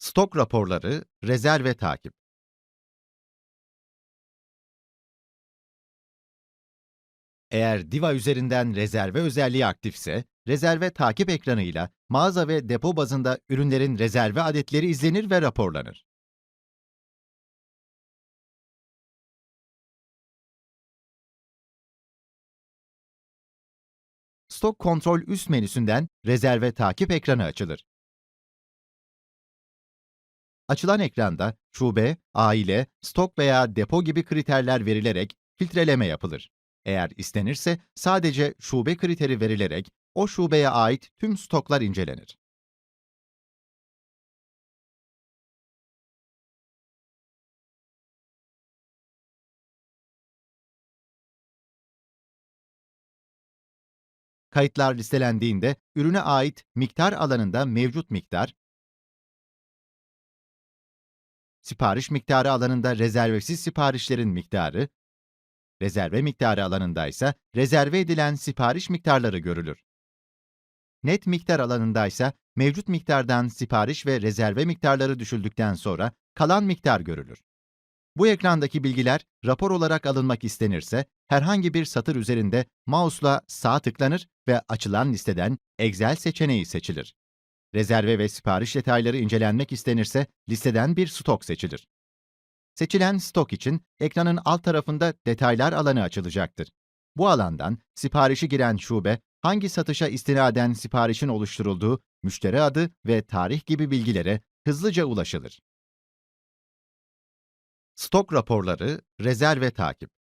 Stok raporları, rezerve takip. Eğer Diva üzerinden rezerve özelliği aktifse, rezerve takip ekranıyla mağaza ve depo bazında ürünlerin rezerve adetleri izlenir ve raporlanır. Stok kontrol üst menüsünden rezerve takip ekranı açılır. Açılan ekranda şube, aile, stok veya depo gibi kriterler verilerek filtreleme yapılır. Eğer istenirse sadece şube kriteri verilerek o şubeye ait tüm stoklar incelenir. Kayıtlar listelendiğinde ürüne ait miktar alanında mevcut miktar, sipariş miktarı alanında rezervesiz siparişlerin miktarı, rezerve miktarı alanında ise rezerve edilen sipariş miktarları görülür. Net miktar alanında ise mevcut miktardan sipariş ve rezerve miktarları düşüldükten sonra kalan miktar görülür. Bu ekrandaki bilgiler rapor olarak alınmak istenirse herhangi bir satır üzerinde mouse'la sağ tıklanır ve açılan listeden Excel seçeneği seçilir. Rezerve ve sipariş detayları incelenmek istenirse listeden bir stok seçilir. Seçilen stok için ekranın alt tarafında detaylar alanı açılacaktır. Bu alandan siparişi giren şube, hangi satışa istinaden siparişin oluşturulduğu, müşteri adı ve tarih gibi bilgilere hızlıca ulaşılır. Stok raporları, rezerve takip.